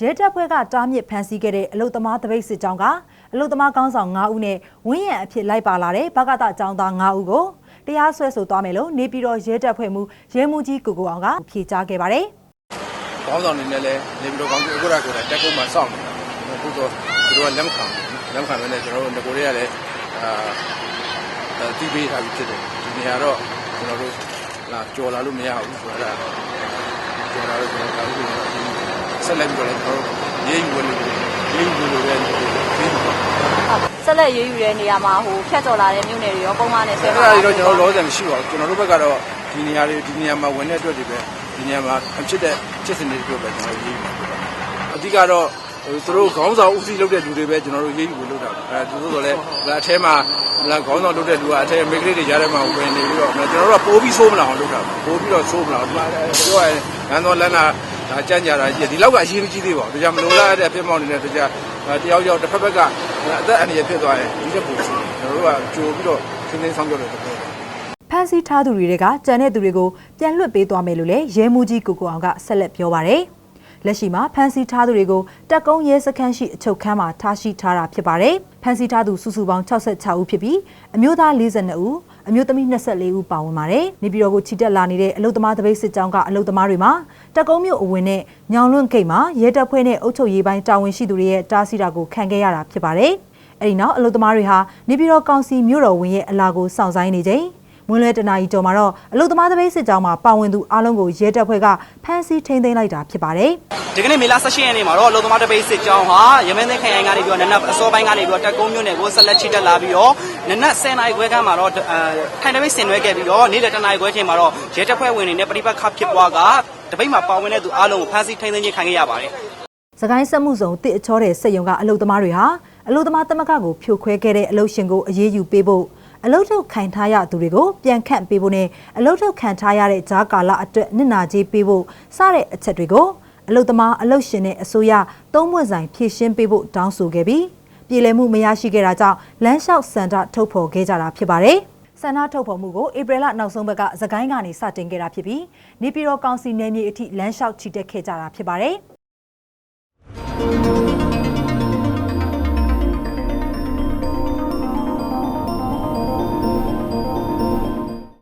ရဲတပ်ဖွဲ့ကတားမြစ်ဖမ်းဆီးခဲ့တဲ့အလုသမားတပိတ်စစ်ကြောင်းကအလုသမားကောင်းဆောင်9ဦးနဲ့ဝင်းရံအဖြစ်လိုက်ပါလာတဲ့ဘဂတအကြောင်းသား9ဦးကိုတရားစွဲဆိုသွားမယ်လို့နေပြည်တော်ရဲတပ်ဖွဲ့မှရဲမှူးကြီးကိုကိုအောင်ကဖြေကြားခဲ့ပါတယ်။ခေါင်းဆောင်နေနဲ့လည်းနေပြီးတော့ကောင်းကျိုးအခုရကိုယ်တိုင်တက်ကုန်းမှာစောင့်နေတာအခုတော့သူတို့ကလက်မခံဘူးလက်မခံဘဲနဲ့ကျွန်တော်တို့ငကိုတွေကလည်းအာတီးပေးထားပြီးဖြစ်တယ်ဒီနေရာတော့ကျွန်တော်တို့လာကြော်လာလို့မရဘူးဆိုတာကြော်လာလို့ကျွန်တော်တို့ ဆက်လက်ပြီးတော့လည်းကျွန်တော်တို့ရေးယူလို့ရေးယူလို့လည်းပြီးပါဆက်လက်ရေးယူတဲ့နေရာမှာဟိုဖြတ်ကျော်လာတဲ့မြို့နယ်တွေရောပုံမှန်နဲ့ဆွဲအဲ့ပါဒါတွေတော့ကျွန်တော်လောဆယ်မရှိပါဘူးကျွန်တော်တို့ဘက်ကတော့ဒီနေရာတွေဒီနေရာမှာဝင်တဲ့အတွက်တွေပဲဒီနေရာမှာဖြစ်တဲ့ဖြစ်စဉ်တွေအတွက်ပဲကျွန်တော်ရေးယူပါအဓိကတော့ဟိုသူတို့ခေါင်းဆောင်ဦးစီးလုပ်တဲ့လူတွေပဲကျွန်တော်တို့ရေးယူလို့လုပ်တာအဲသူတို့ဆိုလည်းအထဲမှာလာခေါင်းဆောင်လုပ်တဲ့လူကအထဲမိဂရိတွေကြားထဲမှာဝင်နေပြီးတော့ကျွန်တော်တို့ကပိုးပြီးဆိုးမလာအောင်လုပ်တာပိုးပြီးတော့ဆိုးမလာအောင်ပြောရရင်ငန်းတော်လန်းလာ ဒါကြံ့ကြတာကြီးဒီလောက်ကအရေးမကြီးသေးပါဘူးဒါကြောင့်မလိုလားတဲ့အဖြစ်မောင်းနေတဲ့တရားတယောက်ယောက်တစ်ဖက်ဖက်ကအသက်အန္တရာယ်ဖြစ်သွားရင်ဒီချက်ပို့ကျွန်တော်တို့ကကြိုပြီးတော့သင်းသင်းဆောင်ကြတယ်တကယ်ဖမ်းဆီးထားသူတွေကကြံတဲ့သူတွေကိုပြန်လွှတ်ပေးသွားမယ်လို့လည်းရဲမှူးကြီးကိုကိုအောင်ကဆက်လက်ပြောပါရယ်လက်ရှိမှာဖမ်းဆီးထားသူတွေကိုတက်ကုန်းရဲစခန်းရှိအချုပ်ခန်းမှာထားရှိထားတာဖြစ်ပါတယ်ဖမ်းဆီးထားသူစုစုပေါင်း66ဦးဖြစ်ပြီးအမျိုးသား42ဦး အမျိုးသမီး24ဦးပါဝင်ပါတယ်နေပြည်တော်ကိုချီတက်လာနေတဲ့အလုသမားတပိတ်စစ်ကြောင်းကအလုသမားတွေမှာတက်ကုန်းမြို့အဝင်နဲ့ညောင်လွန့်ဂိတ်မှာရဲတပ်ဖွဲ့နဲ့အုပ်ချုပ်ရေးပိုင်းတာဝန်ရှိသူတွေရဲ့တားဆီးတာကိုခံခဲ့ရတာဖြစ်ပါတယ်အဲဒီနောက်အလုသမားတွေဟာနေပြည်တော်ကောင်စီမြို့တော်ဝင်ရဲ့အလာကိုစောင့်ဆိုင်းနေချိန် မွန်းလွဲတနာရီကျော်မှာတော့အလုသမားတပိတ်စစ်ကြောင်းမှာပါဝင်သူအလုံးကိုရဲတပ်ဖွဲ့ကဖမ်းဆီးထိန်းသိမ်းလိုက်တာဖြစ်ပါတယ်ဒီကနေ့မေလ18ရက်နေ့မှာတော့လုံသမားတပိတ်စစ်ကြောင်းဟာရမင်းသိန်းခရိုင်ကနေပြီးတော့နနက်အစောပိုင်းကနေပြီးတော့တက်ကုန်းမြို့နယ်ကိုဆက်လက်ချိတက်လာပြီးတော့နနက်10နာရီခွဲခန့်မှာတော့အဲထိုင်တပိတ်ဆင်နွှဲခဲ့ပြီးတော့နေ့လယ်10နာရီခွဲချိန်မှာတော့ရဲတပ်ဖွဲ့ဝင်တွေနဲ့ပရိပတ်ခဖြစ်ပွားကတပိတ်မှာပါဝင်တဲ့သူအားလုံးကိုဖမ်းဆီးထိန်းသိမ်းခြင်းခံခဲ့ရပါတယ်။စကိုင်းစက်မှုစုံတစ်အချောတဲ့စက်ယုံကအလုသမားတွေဟာအလုသမားသမဂ္ဂကိုဖြိုခွဲခဲ့တဲ့အလုရှင်ကိုအရေးယူပေးဖို့ အလုထုတ်ခံထားရသူတွေကိုပြန်ခန့်ပေးဖို့နဲ့အလုထုတ်ခံထားရတဲ့ဂျားကာလအတွက်နစ်နာကြေးပေးဖို့စတဲ့အချက်တွေကိုအလုသမားအလုရှင်နဲ့အစိုးရသုံးမွေ့ဆိုင်ဖြည့်ရှင်းပေးဖို့တောင်းဆိုခဲ့ပြီးပြည်လည်မှုမရရှိခဲ့တာကြောင့်လမ်းလျှောက်စန္ဒထုတ်ဖော်ခဲ့ကြတာဖြစ်ပါတယ်။ဆန္ဒထုတ်ဖော်မှုကိုဧပြီလနောက်ဆုံးဘက်ကသကိုင်းကနေစတင်ခဲ့တာဖြစ်ပြီးနေပြည်တော်ကောင်စီနယ်မြေအထိလမ်းလျှောက်ချီတက်ခဲ့ကြတာဖြစ်ပါတယ်။